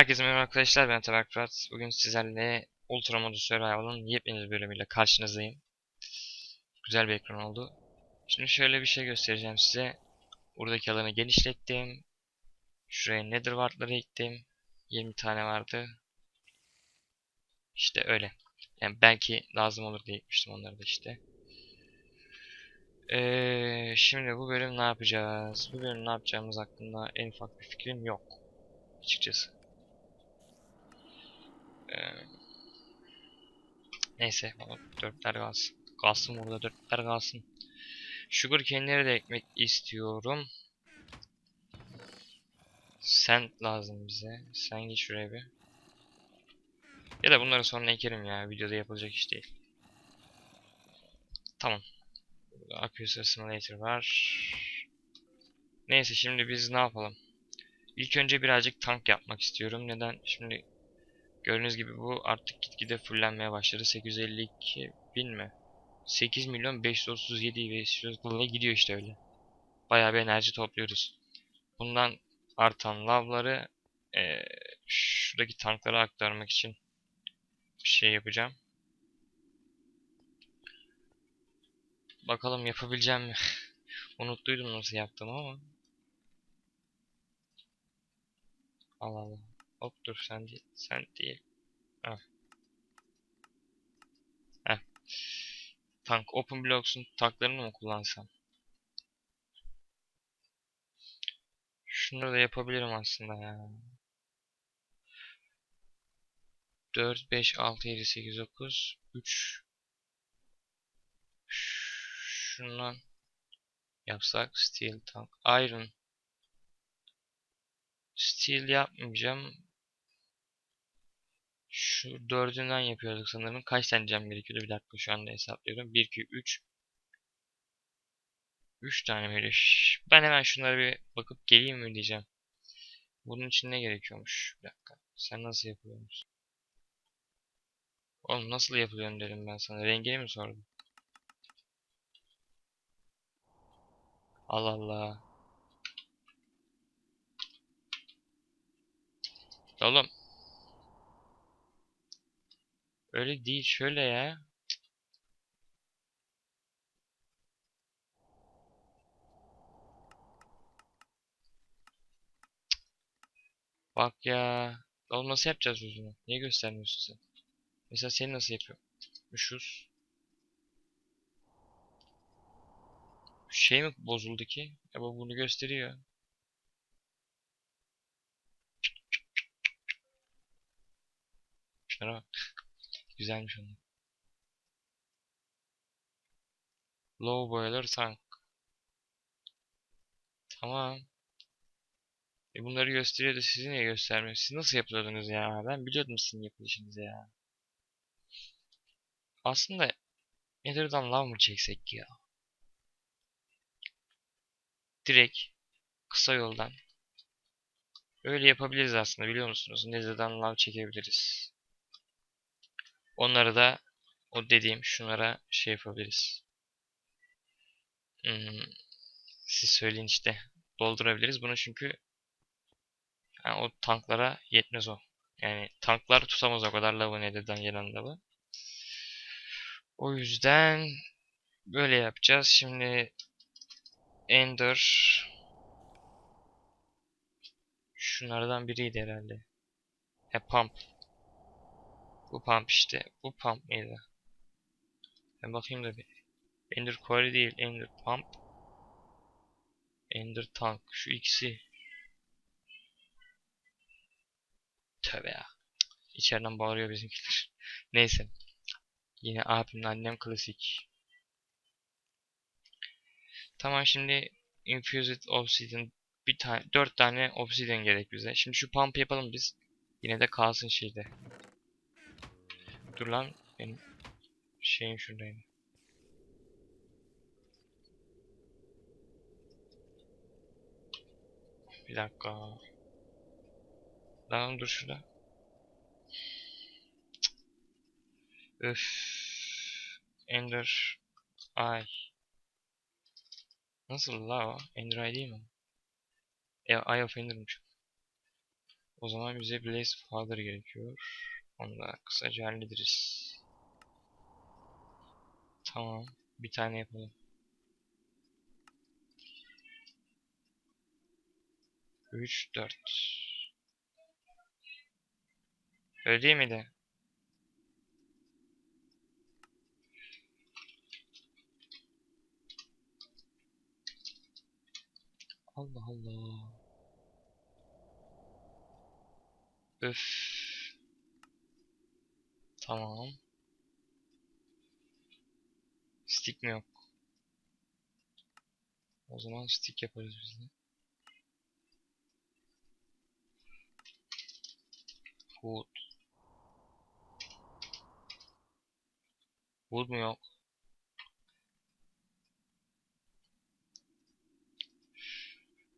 Herkese merhaba arkadaşlar ben Tabak Fırat. Bugün sizlerle Ultra Modu Survival'ın yepyeni bir bölümüyle karşınızdayım. Güzel bir ekran oldu. Şimdi şöyle bir şey göstereceğim size. Buradaki alanı genişlettim. Şuraya Nether Ward'ları ektim. 20 tane vardı. İşte öyle. Yani belki lazım olur diye ekmiştim onları da işte. Ee, şimdi bu bölüm ne yapacağız? Bu bölüm ne yapacağımız hakkında en ufak bir fikrim yok. Açıkçası. Ee, neyse dörtler kalsın. Kalsın burada dörtler kalsın. Sugar cane'leri de ekmek istiyorum. Sand lazım bize. Sen git şuraya bir. Ya da bunları sonra ekerim ya. Videoda yapılacak iş değil. Tamam. Burada Simulator var. Neyse şimdi biz ne yapalım? İlk önce birazcık tank yapmak istiyorum. Neden? Şimdi gördüğünüz gibi bu artık gitgide fullenmeye başladı. 852 bin mi? 8 milyon 537 ve sürekli gidiyor işte öyle. Bayağı bir enerji topluyoruz. Bundan artan lavları eee, şuradaki tanklara aktarmak için bir şey yapacağım. Bakalım yapabileceğim mi? Unuttuydum nasıl yaptığımı ama. Allah Allah. Hop dur sen değil. Sen değil. Heh. Heh. Tank Open Blocks'un tanklarını mı kullansam? Şunu da yapabilirim aslında ya. 4, 5, 6, 7, 8, 9, 3 Şundan yapsak Steel Tank Iron Steel yapmayacağım. Şu dördünden yapıyorduk sanırım. Kaç tane cam gerekiyordu? Bir dakika şu anda hesaplıyorum. 1, 2, 3. 3 tane? Şş, Ben hemen şunlara bir bakıp geleyim mi diyeceğim. Bunun için ne gerekiyormuş? Bir dakika. Sen nasıl yapıyorsun? Oğlum nasıl yapılıyor dedim ben sana. Rengini mi sordum? Allah Allah. Oğlum. Öyle değil. Şöyle ya. Bak ya. Oğlum nasıl yapacağız yüzünü? Niye göstermiyorsun sen? Mesela seni nasıl yapıyormuşuz? Şey mi bozuldu ki? Ya bu bunu gösteriyor. Şuna bak. Güzelmiş onlar. Low boiler tank. Tamam. E bunları gösteriyor da sizi niye göstermiyor? Siz nasıl yapıyordunuz ya? Ben biliyordum sizin yapılışınızı ya. Aslında Nether'dan lav mı çeksek ya? Direkt kısa yoldan. Öyle yapabiliriz aslında biliyor musunuz? Nether'dan lav çekebiliriz. Onları da o dediğim şunlara şey yapabiliriz. Hmm, siz söyleyin işte. Doldurabiliriz bunu çünkü yani o tanklara yetmez o. Yani tanklar tutamaz o kadar lavı Nether'dan gelen lavı. O yüzden böyle yapacağız. Şimdi Ender şunlardan biriydi herhalde. He pump. Bu pump işte. Bu pump mıydı? Ben bakayım da bir. Ender Quarry değil. Ender Pump. Ender Tank. Şu ikisi. Tövbe ya. İçeriden bağırıyor bizimkiler. Neyse. Yine abimle annem klasik. Tamam şimdi Infused Obsidian bir tane dört tane obsidian gerek bize. Şimdi şu pump yapalım biz. Yine de kalsın şeyde. Dur lan benim şeyim şuradaydı. Bir dakika. Lan dur şurada. Öf. Ender Eye. Nasıl la o? Ender Eye değil mi? E, Eye of Ender'mış. O zaman bize Blaze Powder gerekiyor. Onu da kısaca hallederiz. Tamam. Bir tane yapalım. 3, 4. Öyle değil miydi? Allah Allah. Öf. Tamam. Stick mi yok? O zaman stick yaparız biz de. Wood. Wood mu yok?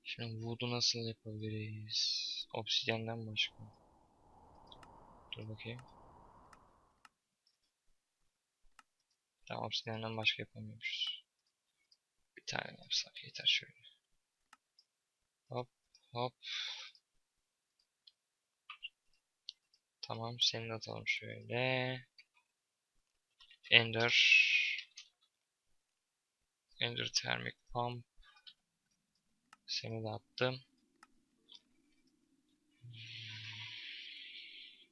Şimdi Wood'u nasıl yapabiliriz? Obsidian'dan başka. Dur bakayım. Tamam Obsidian'dan başka yapamıyormuşuz. Bir tane yapsak yeter şöyle. Hop hop. Tamam seni de atalım şöyle. Ender. Ender Thermic Pump. Seni de attım.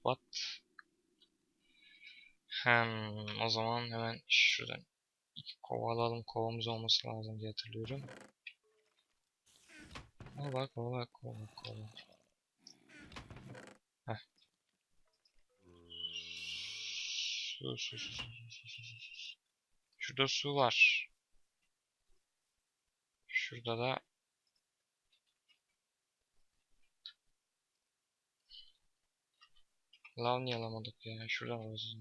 What? Hem o zaman hemen şuradan iki kova alalım. Kovamız olması lazım diye hatırlıyorum. Kova kova kova kova. Heh. Su su su su su su su. Şurada su var. Şurada da Lav niye alamadık ya? Şuradan alırız.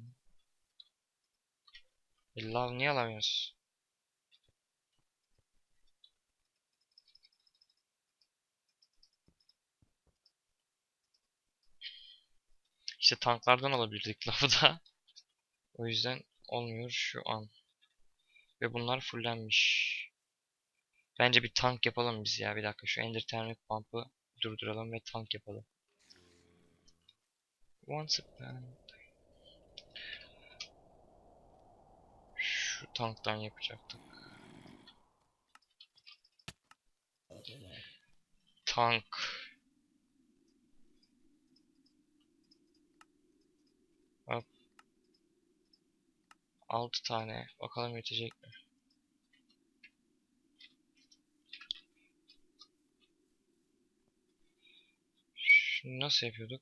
Lav niye alamıyoruz? İşte tanklardan alabilirdik lavı da. O yüzden olmuyor şu an. Ve bunlar fullenmiş. Bence bir tank yapalım biz ya. Bir dakika şu Ender Thermic Pump'ı durduralım ve tank yapalım. Once upon Şu tanktan yapacaktık. Tank. Hop. 6 tane. Bakalım yetecek mi? Şunu nasıl yapıyorduk?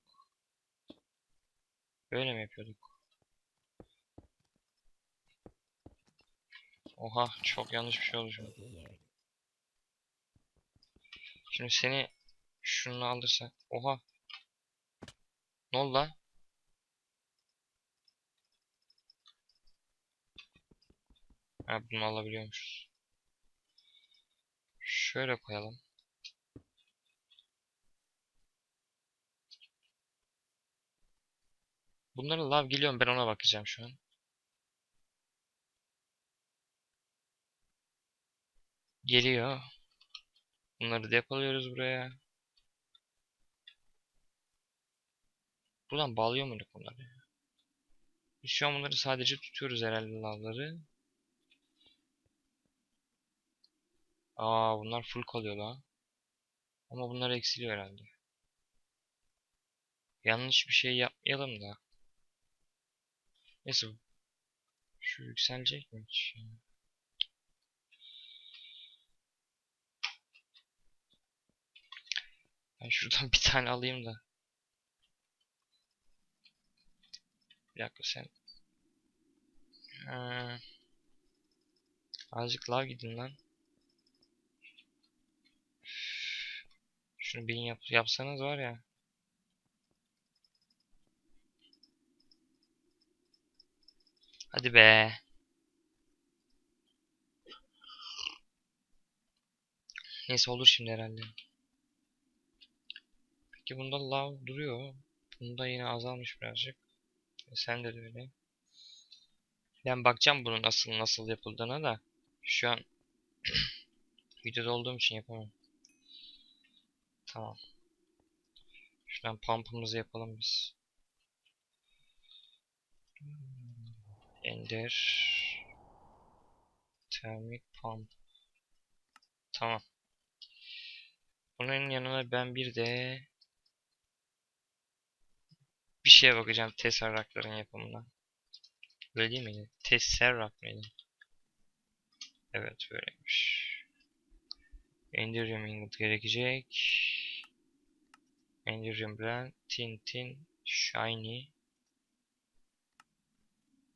Böyle mi yapıyorduk? Oha çok yanlış bir şey oldu an. Şimdi seni şunu alırsak. Oha. Ne oldu lan? Ha bunu alabiliyormuşuz. Şöyle koyalım. Bunlara lav geliyor? Ben ona bakacağım şu an. Geliyor. Bunları depoluyoruz buraya. Buradan bağlıyor muyduk bunları? Şu an bunları sadece tutuyoruz herhalde lavları. Aa bunlar full kalıyor la. Ama bunlar eksiliyor herhalde. Yanlış bir şey yapmayalım da. Neyse. Şu yükselecek mi hiç? Ben şuradan bir tane alayım da. Bir dakika sen. Ha. Azıcık lav gidin lan. Şunu bin yap yapsanız var ya. Hadi be. Neyse olur şimdi herhalde. Peki bunda lav duruyor. Bunda yine azalmış birazcık. E, Sen de öyle. Ben bakacağım bunun nasıl nasıl yapıldığına da. Şu an videoda olduğum için yapamam. Tamam. Şuradan pump'ımızı yapalım biz. Ender Thermic Pump. Tamam. Bunun yanına ben bir de bir şeye bakacağım tesserrakların yapımına. Öyle değil miydi? Tesserrak mıydı? Evet böyleymiş. Enderium ingot gerekecek. Enderium blend, tin tin, shiny.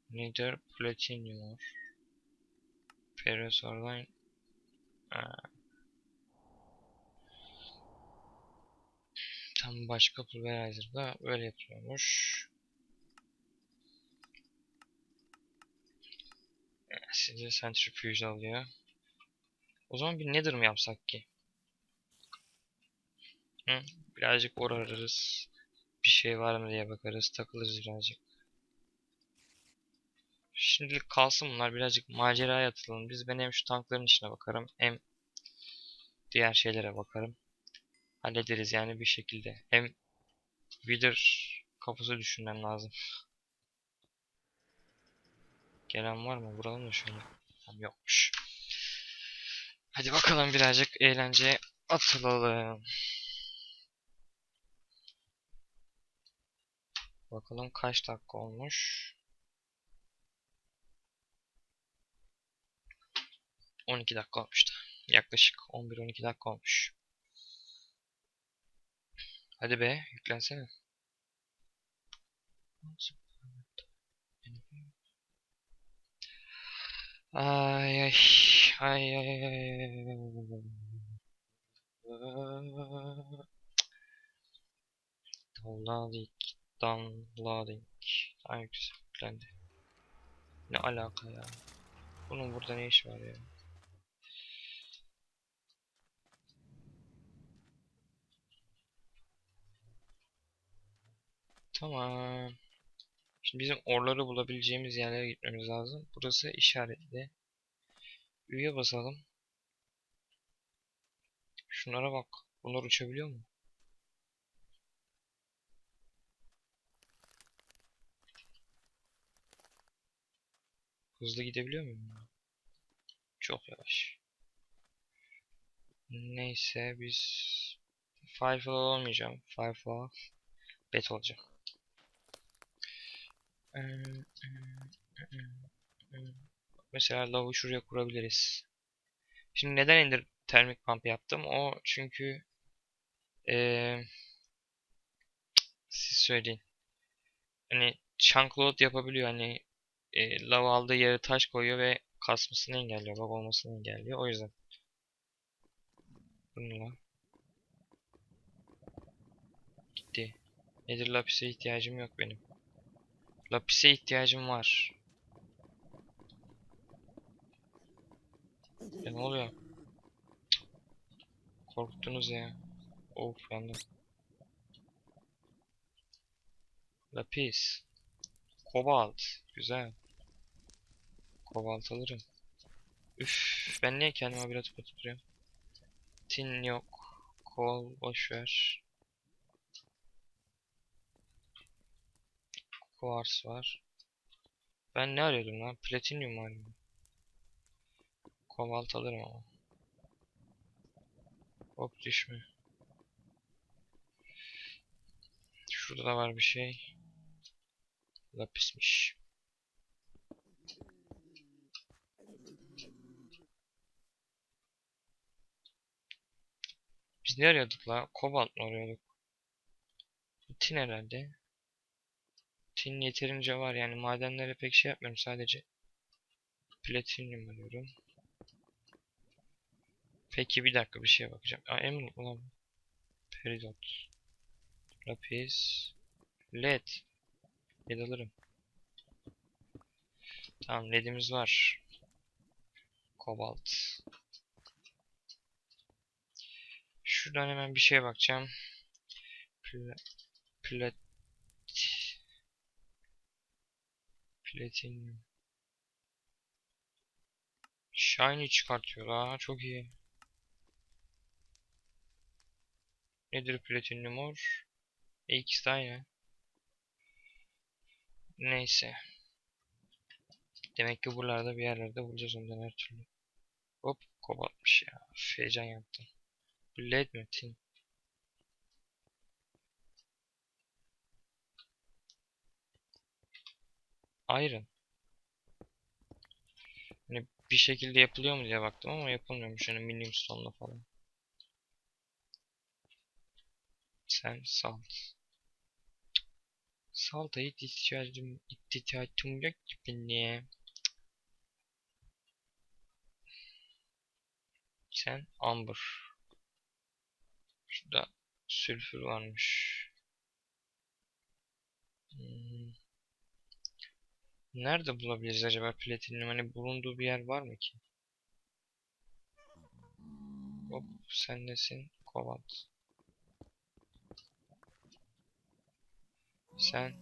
Nether platinum ore. Ferrous Orline. Ha. Tam başka pulverizer'da öyle yapılıyormuş. Size centrifuge alıyor. O zaman bir nether mı yapsak ki? Hı? Birazcık orarız. Bir şey var mı diye bakarız. Takılırız birazcık. Şimdilik kalsın bunlar. Birazcık maceraya atılalım. Biz ben hem şu tankların içine bakarım. Hem diğer şeylere bakarım. Hallederiz yani bir şekilde. Hem Wither kafası düşünmem lazım. Gelen var mı? Vuralım da şöyle. Tamam yokmuş. Hadi bakalım birazcık eğlence atılalım. Bakalım kaç dakika olmuş. 12 dakika olmuştu. Yaklaşık 11-12 dakika olmuş. Hadi be yüklensene. Ay ay ay ay ay. Downloading, downloading. Ay güzel yüklendi. Ne alaka ya? Bunun burada ne işi var ya? Tamam. Şimdi bizim orları bulabileceğimiz yerlere gitmemiz lazım. Burası işaretli. Üye basalım. Şunlara bak. Bunlar uçabiliyor mu? Hızlı gidebiliyor muyum? Çok yavaş. Neyse biz Firefly olmayacağım. Firefly bet olacağım. Mesela lavı şuraya kurabiliriz. Şimdi neden ender termik pump yaptım? O çünkü ee, siz söyleyin. Hani chunk load yapabiliyor. Hani e, lav aldığı yere taş koyuyor ve kasmasını engelliyor. Bug olmasını engelliyor. O yüzden. Bununla. Gitti. Nedir lapise ihtiyacım yok benim. Lapise ihtiyacım var. Ya ne oluyor? Korkuttunuz ya. Of yandım. Lapis. Kobalt. Güzel. Kobalt alırım. Üf, ben niye kendime bir atıp atıp duruyorum? Tin yok. Kol boşver. Quartz var. Ben ne arıyordum lan? Platinyum mı? Kobalt alırım ama. Hop düşme. Şurada da var bir şey. Lapismiş. Biz ne arıyorduk la? Kobalt mı arıyorduk? Tin herhalde. Tin yeterince var yani madenlere pek şey yapmıyorum sadece. Platinyum arıyorum. Peki bir dakika bir şeye bakacağım. Aa emin ulan. Peridot. Lapis. LED. LED alırım. Tamam LED'imiz var. Kobalt. Şuradan hemen bir şeye bakacağım. Pla plat Platinyum. Shiny çıkartıyor ha çok iyi. Nedir platinyum or? E ikisi de aynı. Neyse. Demek ki buralarda bir yerlerde bulacağız ondan her türlü. Hop kobaltmış ya. Üf, Heyecan yaptım. Led mi? Tin. Iron. Hani bir şekilde yapılıyor mu diye baktım ama yapılmıyormuş. Hani medium stone'la falan. Sen salt. Salta hiç ihtiyacım, ihtiyacım yok ki benim. Sen amber. Şurada sülfür varmış. Nerede bulabiliriz acaba platinyum? Hani bulunduğu bir yer var mı ki? Hop sen nesin? Kobalt. Sen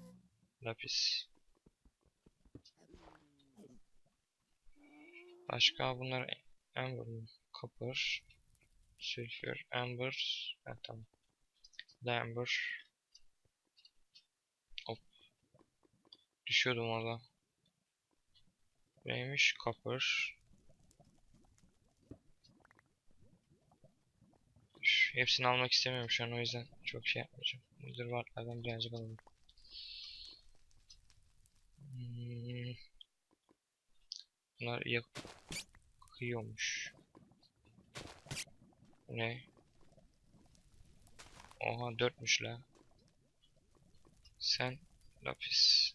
lapis. Başka bunlar amber? Copper. Sülfür. Amber. Ha, tamam. Amber. Hop. Düşüyordum orada. Neymiş? Copper. Hepsini almak istemiyorum şu an o yüzden çok şey yapmayacağım. Müdür varlardan birazcık alalım. Hmm. Bunlar yakıyormuş. Ne? Oha dörtmüş la. Sen lapis.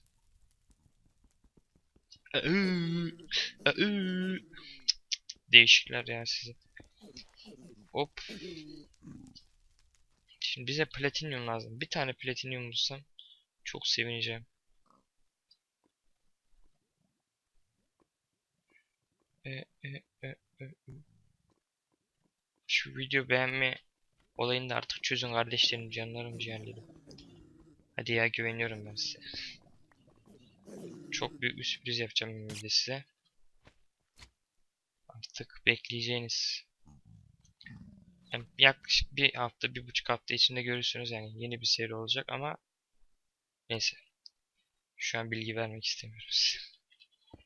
Değişikler ya sizi. Hop. Şimdi bize platinyum lazım. Bir tane platinyum bulsam çok sevineceğim. E, e, e. Şu video beğenme olayını da artık çözün kardeşlerim, canlarım, ciğerlerim. Hadi ya güveniyorum ben size. Çok büyük bir sürpriz yapacağım size. Artık bekleyeceğiniz. Yani yaklaşık bir hafta, bir buçuk hafta içinde görürsünüz yani yeni bir seri olacak ama neyse. Şu an bilgi vermek istemiyorum size.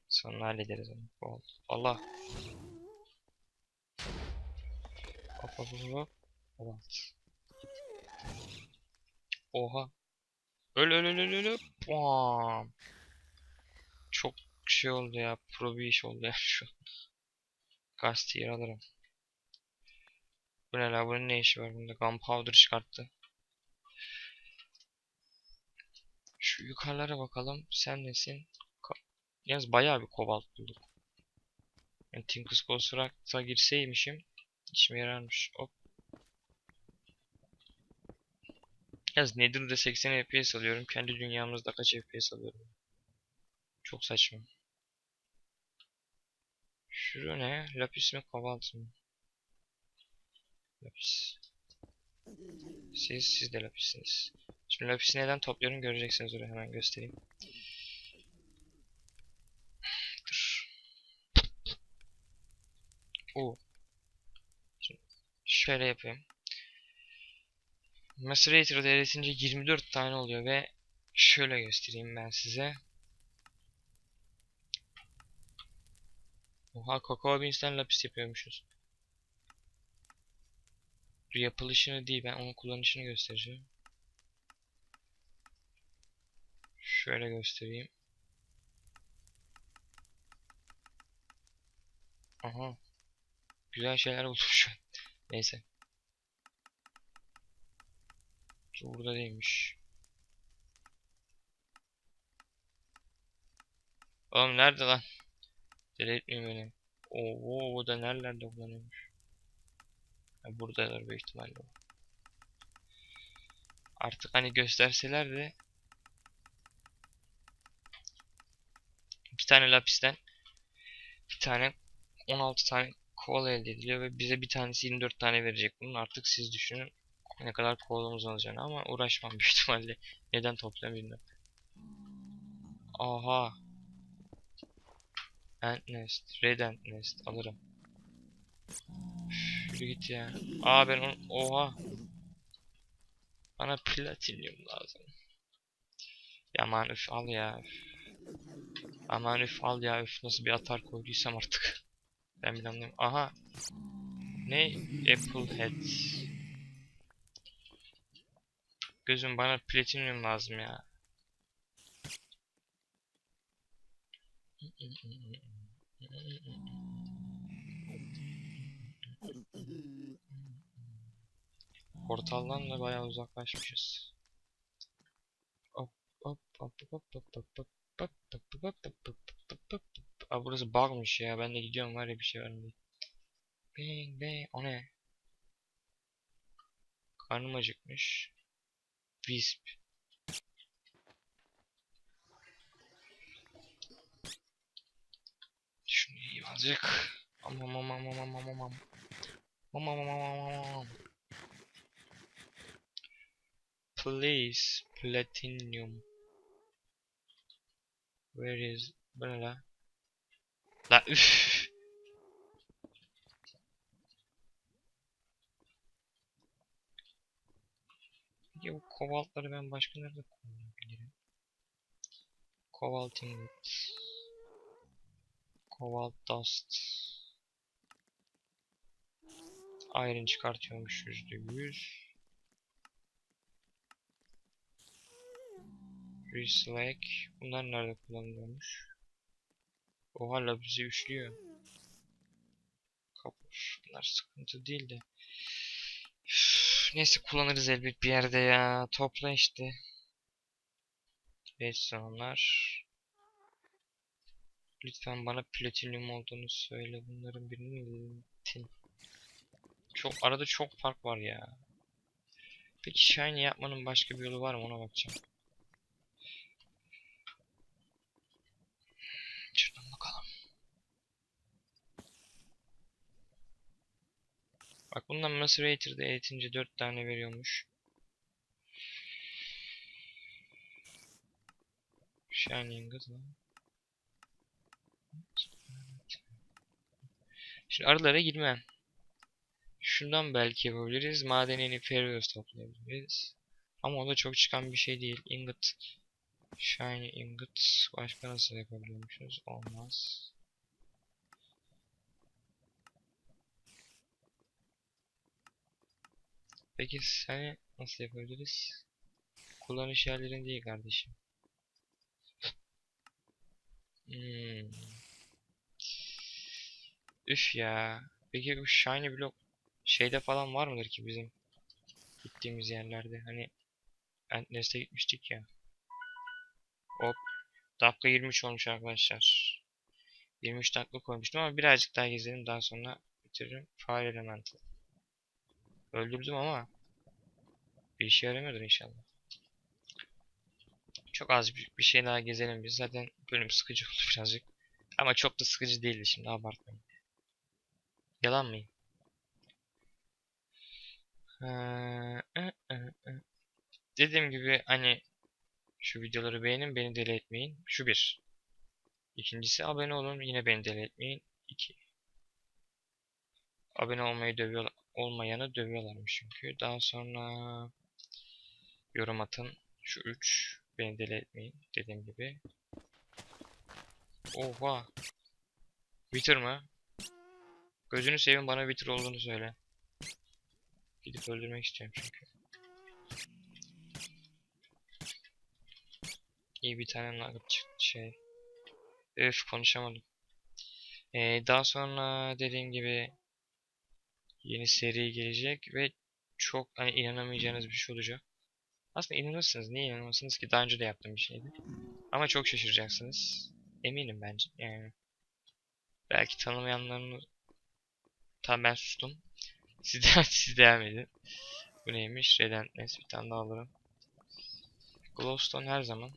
Sonra hallederiz onu. Allah. Hop. Oha. Öl öl öl öl. öl. Bam. Çok şey oldu ya. Pro bir iş oldu ya şu. Gastiyer alırım. Bu ne la? Bunun ne işi var bunda? Gunpowder çıkarttı. Şu yukarılara bakalım. Sen nesin? Ka- Yalnız bayağı bir kobalt bulduk. Yani Tinkus Construct'a girseymişim işime yararmış. Hop. Yalnız Nether'da 80 FPS alıyorum. Kendi dünyamızda kaç FPS alıyorum? Çok saçma. Şu ne? Lapis mi kobalt mı? Lapis. Siz, siz de lapisiniz. Şimdi lapisi neden topluyorum göreceksiniz oraya hemen göstereyim. Dur. Oo. Şimdi şöyle yapayım. Macerator'da eritince 24 tane oluyor ve şöyle göstereyim ben size. Oha Cocoa Beans'ten lapis yapıyormuşuz. Yapılışını değil ben onun kullanışını göstereceğim. Şöyle göstereyim. Aha. Güzel şeyler oldu şu an. Neyse. Dur, Burada değilmiş. Oğlum nerede lan? Deli beni. Oo, o da nerelerde kullanıyormuş. Ha, buradalar büyük ihtimalle. Artık hani gösterseler de bir tane lapisten bir tane 16 tane koala elde ediliyor ve bize bir tanesi 24 tane verecek bunun artık siz düşünün ne kadar kovalamız alacağını ama uğraşmam büyük ihtimalle neden toplam bilmiyorum. Aha. Ant nest, red ant nest alırım. Yürü git ya. Aa ben onu oha. Bana platinyum lazım. Ya aman üf al ya. Üf. Aman üf al ya üf nasıl bir atar koyduysam artık. Ben bile anlamıyorum. Aha. Ne? Apple Head. Gözüm bana platinyum lazım ya. Portaldan da bayağı uzaklaşmışız. Hop hop. Aa burası bug'mış ya. Ben de gidiyorum var ya bir şey var mı. Bang bang. O ne? Karnım acıkmış. Wisp. Azıcık. Aman aman aman aman aman aman. Aman aman aman. Please, platinum. Where is... Ne la? La üff. Peki bu kobaltları ben başka nerede kullanabilirim? Cobalt ingot. Cobalt dust. Iron çıkartıyormuş yüzde yüz. Reslag. Bunlar nerede kullanılıyormuş? O hala bizi üçlüyor. Kapur. Bunlar sıkıntı değil de. Neyse kullanırız elbet bir yerde ya. Topla işte. Redstone'lar. Lütfen bana platinyum olduğunu söyle. Bunların birini tin? Çok arada çok fark var ya. Peki shiny yapmanın başka bir yolu var mı ona bakacağım. Şuradan bakalım. Bak bundan Macerator'da eğitince 4 tane veriyormuş. Shining kız. Şimdi aralara girmem. Şundan belki yapabiliriz. Madenini Ferrios toplayabiliriz. Ama o da çok çıkan bir şey değil. Ingot. Shiny ingot. Başka nasıl yapabiliyormuşuz? Olmaz. Peki seni nasıl yapabiliriz? Kullanış yerlerin değil kardeşim. Hmm. Üf ya. Peki bu shiny block şeyde falan var mıdır ki bizim gittiğimiz yerlerde? Hani Antnest'e gitmiştik ya. Hop. Dakika 23 olmuş arkadaşlar. 23 dakika koymuştum ama birazcık daha gezelim daha sonra bitiririm. Fire Elemental. Öldürdüm ama bir işe yaramıyordur inşallah. Çok az bir şey daha gezelim biz. Zaten bölüm sıkıcı oldu birazcık. Ama çok da sıkıcı değildi şimdi abartmayın. Yalan mıyım? Ee, ı, ı, ı. Dediğim gibi hani şu videoları beğenin beni deli etmeyin. Şu bir. İkincisi abone olun yine beni deli etmeyin. İki. Abone olmayı dövüyorlar. Olmayanı dövüyorlarmış çünkü. Daha sonra yorum atın. Şu 3. Beni deli etmeyin. Dediğim gibi. Oha. Wither mı? Gözünü seveyim bana Wither olduğunu söyle. Gidip öldürmek istiyorum çünkü. İyi bir tane nugget çıktı şey. Öf konuşamadım. Ee, daha sonra dediğim gibi yeni seri gelecek ve çok hani inanamayacağınız bir şey olacak. Aslında inanırsınız. Niye inanmazsınız ki? Daha önce de yaptığım bir şeydi. Ama çok şaşıracaksınız. Eminim bence. Yani belki tanımayanların Tamam ben sustum. Siz, de, siz devam edin. Bu neymiş? Relentless bir tane daha alırım. Glowstone her zaman.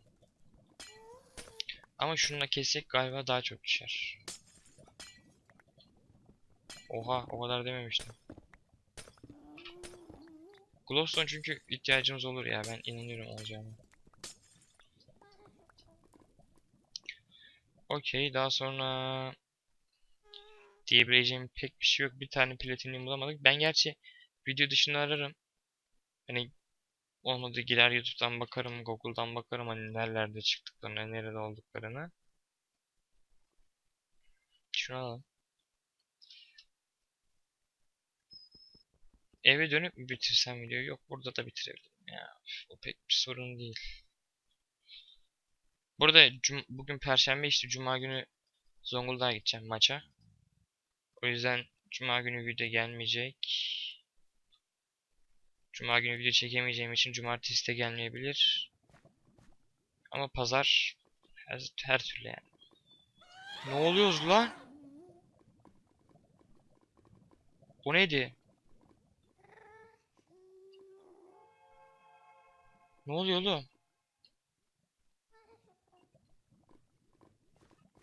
Ama şununla kessek galiba daha çok düşer. Oha o kadar dememiştim. Glowstone çünkü ihtiyacımız olur ya ben inanıyorum olacağına. Okey daha sonra diyebileceğim pek bir şey yok. Bir tane platinyum bulamadık. Ben gerçi video dışında ararım. Hani Olmadı girer YouTube'dan bakarım, Google'dan bakarım hani nerelerde çıktıklarını, nerede olduklarını. Şunu alalım. Eve dönüp mü bitirsem videoyu? Yok burada da bitirebilirim ya. O pek bir sorun değil. Burada bugün Perşembe işte Cuma günü Zonguldak'a gideceğim maça. O yüzden Cuma günü video gelmeyecek. Cuma günü video çekemeyeceğim için Cumartesi de gelmeyebilir. Ama Pazar her, her türlü yani. Ne oluyoruz lan? Bu neydi? Ne oluyor oğlum?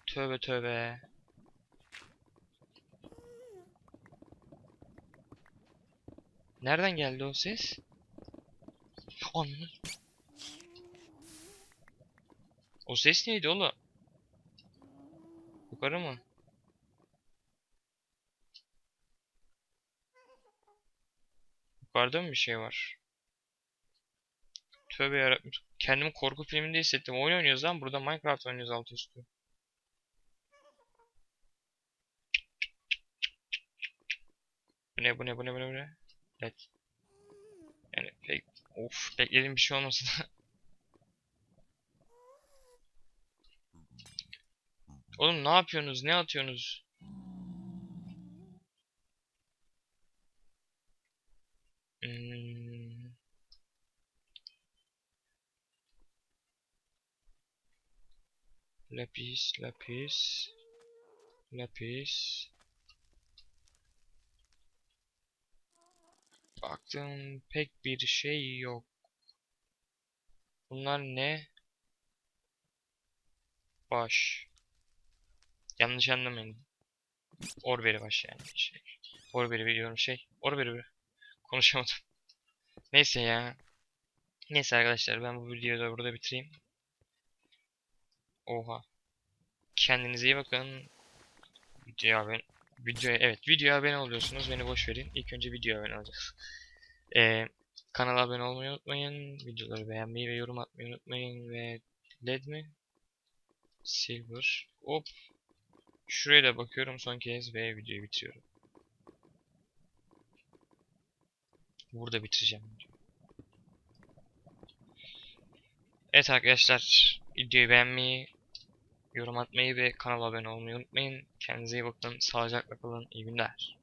Tövbe tövbe. Nereden geldi o ses? Anlı. O ses neydi oğlum? Yukarı mı? Yukarıda mı bir şey var? Tövbe yarabbim. Kendimi korku filminde hissettim. Oyun oynuyoruz lan. Burada Minecraft oynuyoruz altı üstü. Bu ne bu ne bu ne bu ne bu ne? Evet. Yani pek of beklediğim bir şey olmasa da. Oğlum ne yapıyorsunuz? Ne atıyorsunuz? Hmm. Lapis, lapis, lapis. Baktım pek bir şey yok. Bunlar ne? Baş. Yanlış anlamayın. Orberi baş yani şey. Orberi biliyorum şey. Orberi bir. Konuşamadım. Neyse ya. Neyse arkadaşlar ben bu videoyu da burada bitireyim. Oha. Kendinize iyi bakın. Videoya abone videoya evet videoya abone oluyorsunuz. Beni boş verin. İlk önce videoya abone olacaksınız. Ee, kanala abone olmayı unutmayın. Videoları beğenmeyi ve yorum atmayı unutmayın ve led mi? Silver. Hop. Şuraya da bakıyorum son kez ve videoyu bitiriyorum. Burada bitireceğim. videoyu. Evet arkadaşlar videoyu beğenmeyi, yorum atmayı ve kanala abone olmayı unutmayın. Kendinize iyi bakın. Sağlıcakla kalın. İyi günler.